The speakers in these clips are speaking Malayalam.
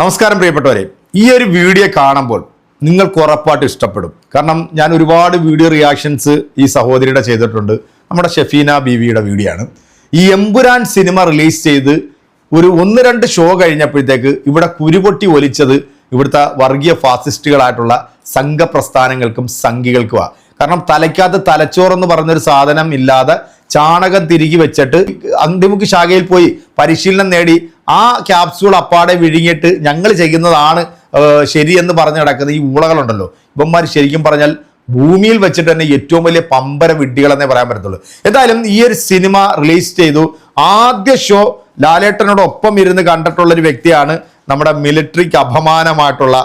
നമസ്കാരം പ്രിയപ്പെട്ടവരെ ഈ ഒരു വീഡിയോ കാണുമ്പോൾ നിങ്ങൾക്ക് ഉറപ്പായിട്ട് ഇഷ്ടപ്പെടും. കാരണം ഞാൻ ഒരുപാട് വീഡിയോ റിയാക്ഷൻസ് ഈ സഹോദരിയുടെ ചെയ്തിട്ടുണ്ട്. നമ്മുടെ ഷെഫീന ബിവിയുടെ വീഡിയോ ആണ്. ഈ എമ്പുരാൻ സിനിമ റിലീസ് ചെയ്ത് ഒരു ഒന്ന് രണ്ട് ഷോ കഴിഞ്ഞപ്പോഴത്തേക്ക് ഇവിടെ കുരുപൊട്ടി ഒലിച്ചത് ഇവിടുത്തെ വർഗീയ ഫാസിസ്റ്റുകളായിട്ടുള്ള സംഘപ്രസ്ഥാനങ്ങൾക്കും സംഘികൾക്കുമാണ്. കാരണം തലയ്ക്കകത്ത് തലച്ചോറെന്ന് പറഞ്ഞൊരു സാധനം ഇല്ലാതെ ചാണകം തിരികെ വെച്ചിട്ട് അന്തിമുഖ് ശാഖയിൽ പോയി പരിശീലനം നേടി ആ ക്യാപ്സ്യൂൾ അപ്പാടെ വിഴുങ്ങിയിട്ട് ഞങ്ങൾ ചെയ്യുന്നതാണ് ശരിയെന്ന് പറഞ്ഞ് കിടക്കുന്ന ഈ ഊളകളുണ്ടല്ലോ. ഇവന്മാർ ശരിക്കും പറഞ്ഞാൽ ഭൂമിയിൽ വെച്ചിട്ട് തന്നെ ഏറ്റവും വലിയ പമ്പര വിഡ്ഢികളെന്നേ പറയാൻ പറ്റത്തുള്ളൂ. എന്തായാലും ഈ ഒരു സിനിമ റിലീസ് ചെയ്തു. ആദ്യ ഷോ ലാലേട്ടനോടൊപ്പം ഇരുന്ന് കണ്ടിട്ടുള്ള ഒരു വ്യക്തിയാണ് നമ്മുടെ മിലിറ്ററിക്ക് അപമാനമായിട്ടുള്ള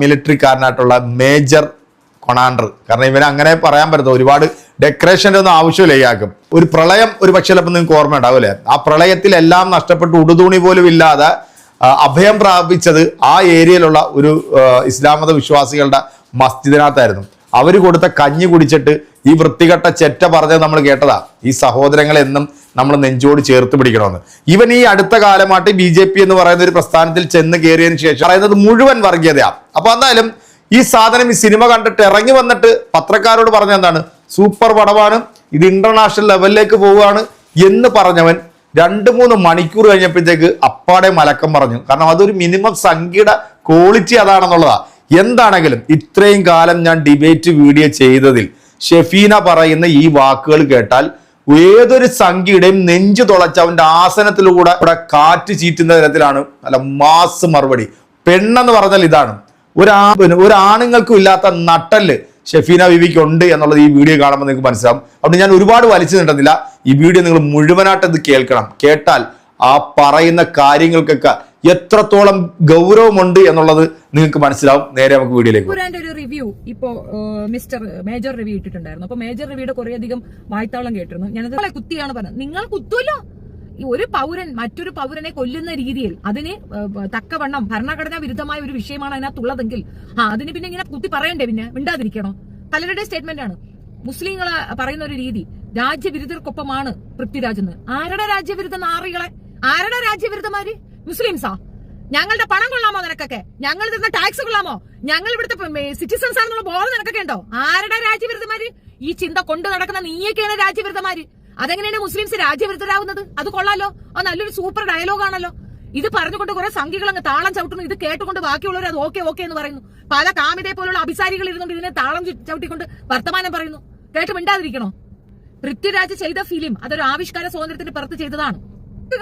മിലിറ്ററിക്കാരനായിട്ടുള്ള മേജർ കൊണാണ്ടർ. കാരണം ഇവനെ അങ്ങനെ പറയാൻ പറ്റുന്ന ഒരുപാട് ഡെക്കറേഷന്റെ ഒന്നും ആവശ്യമില്ല ഇയാൾക്കും. ഒരു പ്രളയം ഒരു പക്ഷേ ചിലപ്പോൾ നിങ്ങൾക്ക് ഓർമ്മ ഉണ്ടാവില്ലേ? ആ പ്രളയത്തിൽ എല്ലാം നഷ്ടപ്പെട്ട് ഉടുതുണി പോലും ഇല്ലാതെ അഭയം പ്രാപിച്ചത് ആ ഏരിയയിലുള്ള ഒരു ഇസ്ലാമത ഇസ്ലാം മത വിശ്വാസികളുടെ മസ്ജിദിനകത്തായിരുന്നു. അവർ കൊടുത്ത കഞ്ഞി കുടിച്ചിട്ട് ഈ വൃത്തികെട്ട ചെറ്റ പറഞ്ഞത് നമ്മൾ കേട്ടതാ. ഈ സഹോദരങ്ങളെ എന്നും നമ്മൾ നെഞ്ചോട് ചേർത്ത് പിടിക്കണമെന്ന്. ഇവൻ ഈ അടുത്ത കാലമായിട്ട് ബി ജെ പി എന്ന് പറയുന്ന ഒരു പ്രസ്ഥാനത്തിൽ ചെന്ന് കയറിയതിന് ശേഷം പറയുന്നത് മുഴുവൻ വർഗീയതയാണ് അപ്പൊ എന്തായാലും ഈ സാധനം ഈ സിനിമ കണ്ടിട്ട് ഇറങ്ങി വന്നിട്ട് പത്രക്കാരോട് പറഞ്ഞ എന്താണ്? സൂപ്പർ പടമാണ് ഇത് ഇന്റർനാഷണൽ ലെവലിലേക്ക് പോവുകയാണ് എന്ന് പറഞ്ഞവൻ രണ്ട് മൂന്ന് മണിക്കൂർ കഴിഞ്ഞപ്പോഴത്തേക്ക് അപ്പാടെ മലക്കം പറഞ്ഞു. കാരണം അതൊരു മിനിമം സംഖ്യയുടെ ക്വാളിറ്റി അതാണെന്നുള്ളതാ. എന്താണെങ്കിലും ഇത്രയും കാലം ഞാൻ ഡിബേറ്റ് വീഡിയോ ചെയ്തതിൽ ഷെഫീന പറയുന്ന ഈ വാക്കുകൾ കേട്ടാൽ ഏതൊരു സംഖ്യയുടെയും നെഞ്ചു തുളച്ച് അവന്റെ ആസനത്തിലൂടെ ഇവിടെ കാറ്റ് ചീറ്റുന്ന തരത്തിലാണ് നല്ല മാസ് മറുപടി. പെണ്ണെന്ന് പറഞ്ഞാൽ ഇതാണ്. ഒരാ ഒരാണുങ്ങൾക്കും ഇല്ലാത്ത നട്ടൽ ഷെഫീന ബിബിക്ക് ഉണ്ട് എന്നുള്ളത് ഈ വീഡിയോ കാണുമ്പോൾ നിങ്ങൾക്ക് മനസ്സിലാവും. അതുകൊണ്ട് ഞാൻ ഒരുപാട് വലിച്ചു നീട്ടുന്നില്ല ഈ വീഡിയോ നിങ്ങൾ മുഴുവനായിട്ട് ഇത് കേൾക്കണം. കേട്ടാൽ ആ പറയുന്ന കാര്യങ്ങൾക്കൊക്കെ എത്രത്തോളം ഗൗരവമുണ്ട് എന്നുള്ളത് നിങ്ങൾക്ക് മനസ്സിലാവും. നേരെ നമുക്ക് വീഡിയോയിലേക്ക് ഒരു റിവ്യൂ ഇപ്പോ മിസ്റ്റർ മേജർ റിവ്യൂ ഇട്ടിട്ടുണ്ടായിരുന്നു. അപ്പൊ മേജർ റിവ്യൂടെ കുറെ അധികം വായ്ത്താളം കേട്ടിരുന്നു. ഞാനത് കുത്തിയാണ് പറഞ്ഞത്. നിങ്ങൾ കുത്തുമല്ലോ ഒരു പൗരൻ മറ്റൊരു പൗരനെ കൊല്ലുന്ന രീതിയിൽ അതിന് തക്കവണ്ണം ഭരണഘടനാ വിരുദ്ധമായ ഒരു വിഷയമാണ് അതിനകത്തുള്ളതെങ്കിൽ ആ അതിന് പിന്നെ ഇങ്ങനെ കുത്തി പറയണ്ടേ പിന്നെ? മിണ്ടാതിരിക്കണോ? പലരുടെ സ്റ്റേറ്റ്മെന്റ് ആണ്. മുസ്ലിങ്ങൾ പറയുന്ന ഒരു രീതി രാജ്യവിരുദ്ധർക്കൊപ്പമാണ് പൃഥ്വിരാജ് എന്ന്. ആരുടെ രാജ്യവിരുദ്ധ നാറികളെ? ആരുടെ രാജ്യവിരുദ്ധമാര് മുസ്ലിംസാ. ഞങ്ങളുടെ പണം കൊള്ളാമോ നിനക്കൊക്കെ? ഞങ്ങൾ തരുന്ന ടാക്സ് കൊള്ളാമോ? ഞങ്ങൾ ഇവിടുത്തെ സിറ്റിസൺസ് ആണെന്നുള്ള ബോധം നിനക്കൊക്കെ ഉണ്ടോ? ആരുടെ രാജ്യവിരുദ്ധമാര് ഈ ചിന്ത കൊണ്ടു നടക്കുന്ന നീയൊക്കെയാണ് രാജ്യവിരുദ്ധമാര് അതെങ്ങനെയാണ് മുസ്ലിംസ് രാജ്യവിരുദ്ധരാകുന്നത് അത് കൊള്ളാലോ. അത് നല്ലൊരു സൂപ്പർ ഡയലോഗ് ആണല്ലോ. ഇത് പറഞ്ഞുകൊണ്ട് കുറെ സംഖ്യകൾ അങ്ങ് താളം ചവിട്ടുന്നു. ഇത് കേട്ടുകൊണ്ട് ബാക്കിയുള്ളവർ അത് ഓക്കെ ഓക്കെ എന്ന് പറയുന്നു. പല കാമിതയെ പോലുള്ള അഭിസാരികൾ ഇരുന്നുകൊണ്ട് ഇതിനെ താളം ചവിട്ടിക്കൊണ്ട് വർത്തമാനം പറയുന്നു. കേട്ട് മിണ്ടാതിരിക്കണോ? പൃഥ്വിരാജ് ചെയ്ത ഫിലിം അതൊരു ആവിഷ്കാര സ്വാതന്ത്ര്യത്തിന് പുറത്ത് ചെയ്തതാണ്.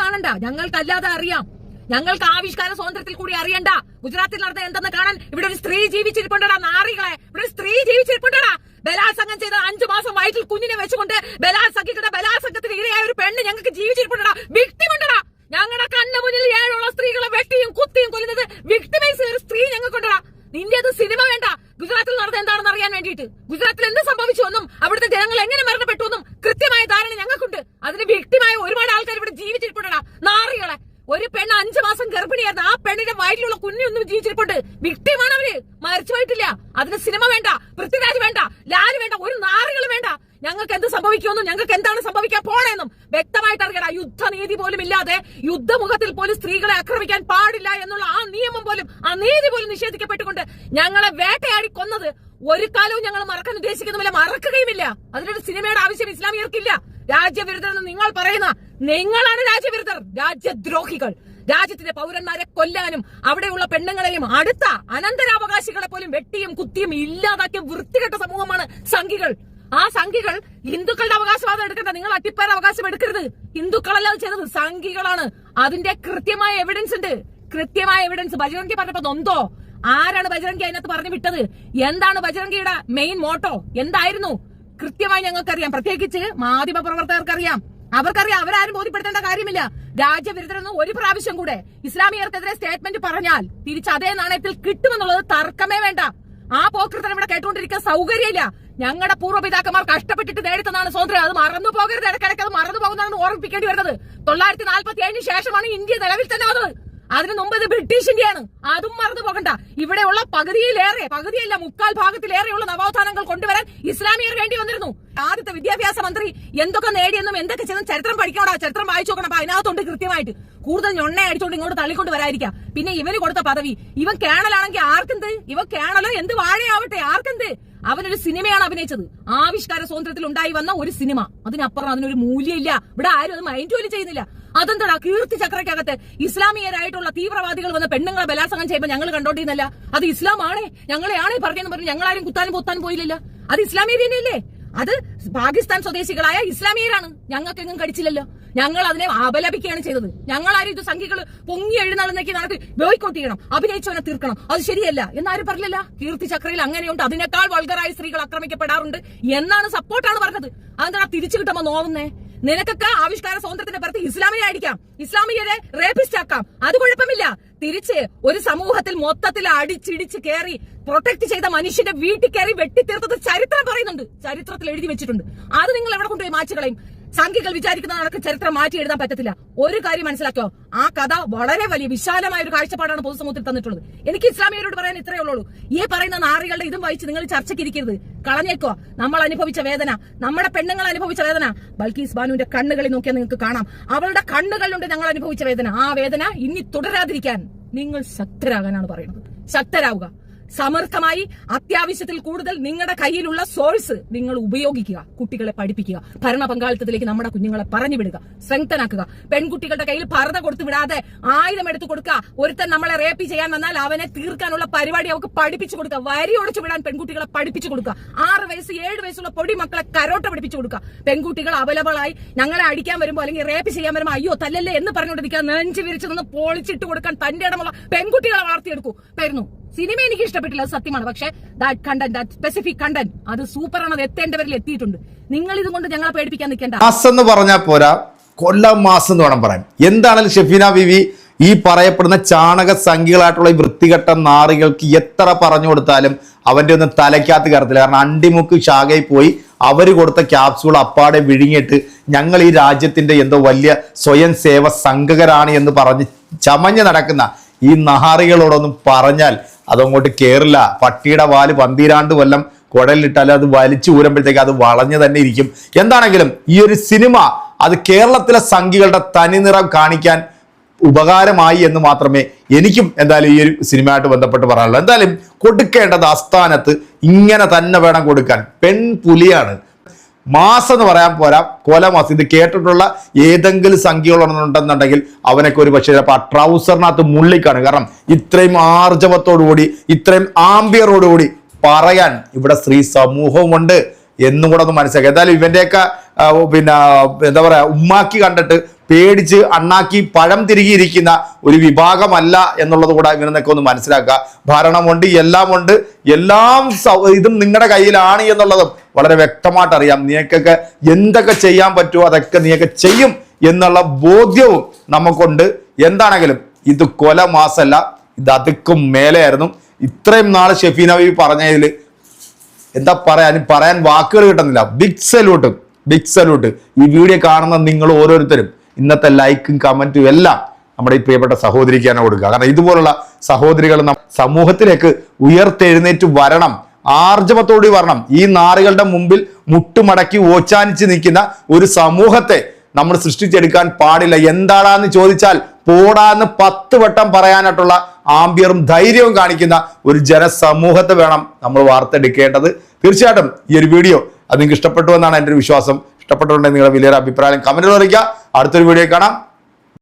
കാണണ്ട. ഞങ്ങൾക്ക് അല്ലാതെ അറിയാം. ഞങ്ങൾക്ക് ആവിഷ്കാര സ്വാതന്ത്ര്യത്തിൽ കൂടി അറിയണ്ട. ഗുജറാത്തിൽ നടന്ന എന്തെന്ന് കാണാൻ ഇവിടെ ഒരു സ്ത്രീ ജീവിച്ചിരിപ്പുണ്ടടാ നാറികളെ. ഇവിടെ ഒരു സ്ത്രീ ജീവിച്ചിരിപ്പുണ്ടടാ ബലാത്സംഗം ചെയ്ത അഞ്ചു മാസം വയറ്റിൽ കുഞ്ഞിനെ വെച്ചുകൊണ്ട് ബലാത്സംഗിക്കുന്ന ബലാത്സംഗത്തിന് ഇരയായ ഒരു പെണ്ണ് ഞങ്ങൾക്ക് ജീവിച്ചിരിപ്പുണ്ടടാ വിക്ടിമുണ്ടടാ ഞങ്ങളുടെ കണ്ണു മുന്നിൽ ഏഴുള്ള സ്ത്രീകളെ വെട്ടിയും കുത്തിയും കൊല്ലുന്നത് വിക്ടിമൈസ് ഒരു സ്ത്രീ ഞങ്ങൾക്കുണ്ടടാ നിന്റെ അത് സിനിമ വേണ്ട ഗുജറാത്തിൽ നടന്ന എന്താണെന്ന് അറിയാൻ വേണ്ടിയിട്ട് ഗുജറാത്തിൽ എന്ത് സംഭവിച്ചു എന്നും അവിടുത്തെ ജനങ്ങൾ എങ്ങനെ മരണപ്പെട്ടു എന്നും കൃത്യമായ ധാരണ ഞങ്ങൾക്കുണ്ട് അതിന് വ്യക്തിമായ ഒരുപാട് ആൾക്കാർ ഇവിടെ ജീവിച്ചിരിപ്പുണ്ടടാ നാറികളെ ഒരു പെണ്ണ് അഞ്ചു മാസം ഗർഭിണിയായിരുന്നു ആ പെണ്ണിന്റെ വയറ്റിലുള്ള കുഞ്ഞൊന്നും ജീവിച്ചിരിപ്പുണ്ട് വിക്ടിമാണ് അവർ മരിച്ചു പോയിട്ടില്ല അതിന് സിനിമ വേണ്ട പൃഥ്വിരാജ് വേണ്ട ലാൽ വേണ്ട ഒരു നാറികളും വേണ്ട ഞങ്ങൾക്ക് എന്ത് ഞങ്ങൾക്ക് എന്താണ് സംഭവിക്കാൻ പോണേന്നും വ്യക്തമായിട്ട് അറിയണം. യുദ്ധനീതി പോലും ഇല്ലാതെ യുദ്ധമുഖത്തിൽ പോലും സ്ത്രീകളെ ആക്രമിക്കാൻ പാടില്ല എന്നുള്ള ആ നിയമം പോലും ആ നീതി പോലും നിഷേധിക്കപ്പെട്ടുകൊണ്ട് ഞങ്ങളെ വേട്ടയാടി കൊന്നത് ഒരു കാലവും ഞങ്ങൾ മറക്കാൻ ഉദ്ദേശിക്കുന്നില്ല മറക്കുകയുമില്ല. അതിനൊരു സിനിമയുടെ ആവശ്യം ഇസ്ലാമിയർക്കില്ല. രാജ്യവിരുദ്ധർ എന്ന് നിങ്ങൾ പറയുന്ന നിങ്ങളാണ് രാജ്യവിരുദ്ധർ രാജ്യദ്രോഹികൾ. രാജ്യത്തിന്റെ പൗരന്മാരെ കൊല്ലാനും അവിടെയുള്ള പെണ്ണുങ്ങളെയും അടുത്ത അനന്തരാവകാശികളെ പോലും വെട്ടിയും കുത്തിയും ഇല്ലാതാക്കിയ വൃത്തികെട്ട സമൂഹമാണ് സംഘികൾ. ആ സംഘികൾ ഹിന്ദുക്കളുടെ അവകാശവാദം എടുക്കണ്ട. നിങ്ങൾ അട്ടിപ്പേർ അവകാശം എടുക്കരുത്. ഹിന്ദുക്കളല്ല ചെയ്തത്. സംഘികളാണ് അതിന്റെ കൃത്യമായ എവിഡൻസ് ഉണ്ട്. കൃത്യമായ എവിഡൻസ് ബജരംഗി പറഞ്ഞപ്പോ നൊന്തോ ആരാണ് ബജരംഗി അതിനകത്ത് പറഞ്ഞു വിട്ടത്? എന്താണ് ബജരംഗിയുടെ മെയിൻ മോട്ടോ എന്തായിരുന്നു? കൃത്യമായി ഞങ്ങൾക്കറിയാം. പ്രത്യേകിച്ച് മാധ്യമ പ്രവർത്തകർക്കറിയാം. അവർക്കറിയാം. അവരാരും ബോധ്യപ്പെടുത്തേണ്ട കാര്യമില്ല. രാജ്യവിരുദ്ധരെന്ന് ഒരു പ്രാവശ്യം കൂടെ ഇസ്ലാമിയർക്കെതിരെ സ്റ്റേറ്റ്മെന്റ് പറഞ്ഞാൽ തിരിച്ച് അതേ നാണയത്തിൽ കിട്ടുമെന്നുള്ളത് തർക്കമേ വേണ്ട. ആ പോക്കൃതം ഇവിടെ കേട്ടുകൊണ്ടിരിക്കാൻ സൗകര്യമില്ല. ഞങ്ങളുടെ പൂർവപിതാക്കന്മാർ കഷ്ടപ്പെട്ടിട്ട് നേടിത്തന്നാണ് സ്വാതന്ത്ര്യം. അത് മറന്നു പോകരുത്. ഇടയ്ക്കിടയ്ക്ക് അത് മറന്നു പോകുന്നതാണ് ഓർമ്മിപ്പിക്കേണ്ടി വരുന്നത്. തൊള്ളായിരത്തി നാൽപ്പത്തി ശേഷമാണ് ഇന്ത്യ നിലവിൽ തന്നെ വന്നത്. അതിന് മുമ്പ് ഇത് ബ്രിട്ടീഷിന്റെയാണ്. അതും മറന്നു പോകണ്ട. ഇവിടെയുള്ള പകുതിയിലേറെ പകുതിയല്ല മുക്കാൽ ഭാഗത്തിലേറെയുള്ള നവോത്ഥാനങ്ങൾ കൊണ്ടുവരാൻ ഇസ്ലാമിയർ വേണ്ടി വന്നിരുന്നു. ആദ്യത്തെ വിദ്യാഭ്യാസ മന്ത്രി എന്തൊക്കെ നേടിയെന്നും എന്തൊക്കെ ചെയ്തെന്നും ചരിത്രം പഠിക്കണോ ചരിത്രം വായിച്ചു നോക്കണം അപ്പൊ അതിനകത്തുണ്ട് കൃത്യമായിട്ട്. കൂടുതൽ ഞൊണ്ണ അടിച്ചോണ്ട് ഇങ്ങോട്ട് തള്ളിക്കൊണ്ട് വരാതിരിക്കാം. പിന്നെ ഇവന് കൊടുത്ത പദവി. ഇവൻ കേണലാണെങ്കിൽ ആർക്കെന്ത്? ഇവ കേണലോ? എന്ത് വാഴയാവട്ടെ? ആർക്കെന്ത് അവനൊരു സിനിമയാണ് അഭിനയിച്ചത്. ആവിഷ്കാര സ്വാതന്ത്ര്യത്തിൽ ഉണ്ടായി വന്ന ഒരു സിനിമ. അതിനപ്പുറം അതിനൊരു മൂല്യമില്ല. ഇവിടെ ആരും അത് മൈൻഡ് ജോലി ചെയ്യുന്നില്ല. അതെന്താ കീർത്തി ചക്രയ്ക്കകത്ത് ഇസ്ലാമിയരായിട്ടുള്ള തീവ്രവാദികൾ വന്ന പെണ്ണുങ്ങളെ ബലാത്സംഗം ചെയ്യുമ്പോൾ ഞങ്ങൾ കണ്ടോണ്ടിരുന്നല്ല. അത് ഇസ്ലാമാണേ. ഞങ്ങളെയാണേ പറഞ്ഞെന്ന് പറഞ്ഞു ഞങ്ങളാരും കുത്താനും പൊത്താനും പോയില്ലല്ലോ. അത് ഇസ്ലാമിയ തന്നെയല്ലേ? അത് പാകിസ്ഥാൻ സ്വദേശികളായ ഇസ്ലാമിയരാണ്. ഞങ്ങൾക്കെങ്ങും കടിച്ചില്ലല്ലോ. ഞങ്ങൾ അതിനെ അപലപിക്കുകയാണ് ചെയ്തത്. ഞങ്ങളാരും ഇത് സംഖ്യകൾ പൊങ്ങി എഴുന്നള്ളുന്നേക്ക് നടത്തി ബോയ്ക്കോട്ട് ചെയ്യണം അഭിനയിച്ചവനെ തീർക്കണം. അത് ശരിയല്ല. എന്നാരും പറഞ്ഞില്ല. കീർത്തി ചക്രയിൽ അങ്ങനെയുണ്ട്. അതിനേക്കാൾ വൾഗറായ സ്ത്രീകൾ ആക്രമിക്കപ്പെടാറുണ്ട് എന്നാണ് സപ്പോർട്ടാണ് പറഞ്ഞത്. അതെന്താ തിരിച്ചു കിട്ടുമ്പോ നോവുന്നേ? നിനക്കൊക്കെ ആവിഷ്കാര സ്വാതന്ത്ര്യത്തിന്റെ പുറത്ത് ഇസ്ലാമിയെ ആയിരിക്കാം. ഇസ്ലാമിയരെ റേപ്പിസ്റ്റ് ആക്കാം. അത് കുഴപ്പമില്ല. തിരിച്ച് ഒരു സമൂഹത്തിൽ മൊത്തത്തിൽ അടിച്ചിടിച്ച് കയറി പ്രൊട്ടക്ട് ചെയ്ത മനുഷ്യന്റെ വീട്ടിൽ കയറി വെട്ടിത്തീർത്തത് ചരിത്രം പറയുന്നുണ്ട്. ചരിത്രത്തിൽ എഴുതി വെച്ചിട്ടുണ്ട്. അത് നിങ്ങൾ എവിടെ കൊണ്ടുപോയി മാച്ചുകളയും സംഖ്യകൾ വിചാരിക്കുന്നതൊക്കെ ചരിത്രം മാറ്റി എഴുതാൻ പറ്റത്തില്ല. ഒരു കാര്യം മനസ്സിലാക്കോ? ആ കഥ വളരെ വലിയ വിശാലമായ ഒരു കാഴ്ചപ്പാടാണ് പൊതുസമൂഹത്തിൽ തന്നിട്ടുള്ളത്. എനിക്ക് ഇസ്ലാമിയരോട് പറയാൻ ഇത്രയേ ഉള്ളൂ. ഈ പറയുന്ന നാറികളുടെ ഇതും വായിച്ച് നിങ്ങൾ ചർച്ചയ്ക്ക് ഇരിക്കരുത്. കളഞ്ഞേക്കോ. നമ്മൾ അനുഭവിച്ച വേദന നമ്മുടെ പെണ്ണുങ്ങൾ അനുഭവിച്ച വേദന. ബൽക്കീസ് ബാനുവിന്റെ കണ്ണുകളിൽ നോക്കിയാൽ നിങ്ങൾക്ക് കാണാം. അവളുടെ കണ്ണുകളിലുണ്ട് ഞങ്ങൾ അനുഭവിച്ച വേദന. ആ വേദന ഇനി തുടരാതിരിക്കാൻ നിങ്ങൾ ശക്തരാകാനാണ് പറയുന്നത്. ശക്തരാവുക. സമർത്ഥമായി അത്യാവശ്യത്തിൽ കൂടുതൽ നിങ്ങളുടെ കയ്യിലുള്ള സോഴ്സ് നിങ്ങൾ ഉപയോഗിക്കുക കുട്ടികളെ പഠിപ്പിക്കുക ഭരണ പങ്കാളിത്തത്തിലേക്ക് നമ്മുടെ കുഞ്ഞുങ്ങളെ പറഞ്ഞു വിടുക സ്ട്രെങ്തനാക്കുക പെൺകുട്ടികളുടെ കയ്യിൽ പർദ്ദ കൊടുത്തു വിടാതെ ആയുധം എടുത്തു കൊടുക്കുക. ഒരുത്തൻ നമ്മളെ റേപ്പ് ചെയ്യാൻ വന്നാൽ അവനെ തീർക്കാനുള്ള പരിപാടി അവർക്ക് പഠിപ്പിച്ചു കൊടുക്കുക. വരി ഒടിച്ചു വിടാൻ പെൺകുട്ടികളെ പഠിപ്പിച്ചു കൊടുക്കുക. ആറ് വയസ്സ് ഏഴ് വയസ്സുള്ള പൊടി മക്കളെ കരോട്ട പഠിപ്പിച്ചു കൊടുക്കുക. പെൺകുട്ടികൾ അവലബിളായി ഞങ്ങളെ അടിക്കാൻ വരുമ്പോൾ അല്ലെങ്കിൽ റേപ്പ് ചെയ്യാൻ വരുമ്പോൾ അയ്യോ തല്ലല്ലേ എന്ന് പറഞ്ഞുകൊണ്ടിരിക്കുക. നെഞ്ചു വിരിച്ചു നിന്ന് പൊളിച്ചിട്ട് കൊടുക്കാൻ തന്റെ ഇടമുള്ള പെൺകുട്ടികളെ വളർത്തിയെടുക്കൂ. വരുന്നു സിനിമ എനിക്ക് ഇഷ്ടപ്പെട്ടില്ല സത്യമാണ്. പക്ഷെ that content that specific content അത് സൂപ്പറാണ് അത് എത്തേണ്ടവരിൽ എത്തിയിട്ടുണ്ട്. നിങ്ങൾ ഇതുകൊണ്ട് ഞങ്ങളെ പേടിപ്പിക്കാൻ നിൽക്കേണ്ട. മാസം എന്ന് പറഞ്ഞാൽ പോരാ കൊല്ലം മാസം എന്ന് വേണം പറയാൻ. എന്താണെങ്കിലും ഷെഫീന ബിവി ഈ പറയപ്പെടുന്ന ചാണക സംഖ്യകളായിട്ടുള്ള ഈ വൃത്തികെട്ട നാറികൾക്ക് എത്ര പറഞ്ഞു കൊടുത്താലും അവന്റെ ഒന്നും തലയ്ക്കകത്ത് കയറത്തില്ല. കാരണം അണ്ടിമുക്ക് ശാഖയിൽ പോയി അവർ കൊടുത്ത ക്യാപ്സുകൾ അപ്പാടെ വിഴുങ്ങിയിട്ട് ഞങ്ങൾ ഈ രാജ്യത്തിന്റെ എന്തോ വലിയ സ്വയം സേവ സംഘകരാണ് എന്ന് പറഞ്ഞ് ചമഞ്ഞ് നടക്കുന്ന ഈ നാറികളോടൊന്നും പറഞ്ഞാൽ അതങ്ങോട്ട് കയറില്ല പട്ടിയുടെ വാൽ പന്തിരാണ്ട് കൊല്ലം കുഴലിലിട്ടാൽ അത് വലിച്ചു ഊരുമ്പോഴത്തേക്ക് അത് വളഞ്ഞു തന്നെ ഇരിക്കും. എന്താണെങ്കിലും ഈ ഒരു സിനിമ അത് കേരളത്തിലെ സംഖ്യകളുടെ തനിനിറം കാണിക്കാൻ ഉപകാരമായി എന്ന് മാത്രമേ എനിക്കും എന്തായാലും ഈ ഒരു സിനിമയായിട്ട് ബന്ധപ്പെട്ട് പറയാനുള്ളൂ. എന്തായാലും കൊടുക്കേണ്ടത് ആസ്ഥാനത്ത് ഇങ്ങനെ തന്നെ വേണം കൊടുക്കാൻ. പെൺപുലിയാണ്. മാസം എന്ന് പറയാൻ പോരാ. കൊല മാസം. ഇത് കേട്ടിട്ടുള്ള ഏതെങ്കിലും സംഖ്യകളുണ്ടെന്നുണ്ടെങ്കിൽ അവനൊക്കെ ഒരു പക്ഷേ ചിലപ്പോൾ ആ ട്രൗസറിനകത്ത് മുള്ളിക്കാണ്. കാരണം ഇത്രയും ആർജവത്തോടുകൂടി ഇത്രയും ആംബിയറോടുകൂടി പറയാൻ ഇവിടെ സ്ത്രീ സമൂഹമുണ്ട് എന്നും കൂടെ ഒന്ന് മനസ്സിലാക്കുക എന്തായാലും ഇവന്റെയൊക്കെ പിന്നെ എന്താ പറയാ ഉമ്മാക്കി കണ്ടിട്ട് പേടിച്ച് അണ്ണാക്കി പഴം തിരികിയിരിക്കുന്ന ഒരു വിഭാഗമല്ല എന്നുള്ളത് കൂടെ ഇവനെന്നൊക്കെ ഒന്ന് മനസ്സിലാക്കുക. ഭരണമുണ്ട് എല്ലാമുണ്ട് എല്ലാം ഇതും നിങ്ങളുടെ കയ്യിലാണ് എന്നുള്ളതും വളരെ വ്യക്തമായിട്ട് അറിയാം. നീക്കൊക്കെ എന്തൊക്കെ ചെയ്യാൻ പറ്റുമോ അതൊക്കെ നീയൊക്കെ ചെയ്യും എന്നുള്ള ബോധ്യവും നമുക്കുണ്ട്. എന്താണെങ്കിലും ഇത് കൊല മാസല്ല ഇത് അതുക്കും മേലെയായിരുന്നു. ഇത്രയും നാൾ ഷെഫീനവി പറഞ്ഞതിൽ എന്താ പറയാൻ പറയാൻ വാക്കുകൾ കിട്ടുന്നില്ല. ബിഗ് സല്യൂട്ട് ബിഗ് സല്യൂട്ട് ഈ വീഡിയോ കാണുന്ന നിങ്ങൾ ഓരോരുത്തരും ഇന്നത്തെ ലൈക്കും കമന്റും എല്ലാം നമ്മുടെ ഈ പ്രിയപ്പെട്ട സഹോദരിക്കാണ് കൊടുക്കുക. കാരണം ഇതുപോലുള്ള സഹോദരികൾ സമൂഹത്തിലേക്ക് ഉയർത്തെഴുന്നേറ്റ് വരണം. ആർജവത്തോടി വരണം. ഈ നാറുകളുടെ മുമ്പിൽ മുട്ടുമടക്കി ഓച്ചാനിച്ച് നിൽക്കുന്ന ഒരു സമൂഹത്തെ നമ്മൾ സൃഷ്ടിച്ചെടുക്കാൻ പാടില്ല. എന്താണെന്ന് ചോദിച്ചാൽ പോടാന്ന് പത്ത് വട്ടം പറയാനായിട്ടുള്ള ആംബിയറും ധൈര്യവും കാണിക്കുന്ന ഒരു ജനസമൂഹത്തെ വേണം നമ്മൾ വാർത്തെടുക്കേണ്ടത്. തീർച്ചയായിട്ടും ഈ ഒരു വീഡിയോ അത് നിങ്ങൾക്ക് ഇഷ്ടപ്പെട്ടു എന്നാണ് എന്റെ ഒരു വിശ്വാസം. ഇഷ്ടപ്പെട്ടുണ്ടെങ്കിൽ നിങ്ങളുടെ വലിയൊരു അഭിപ്രായം കമന്റിൽ അറിയിക്കുക. അടുത്തൊരു വീഡിയോ കാണാം.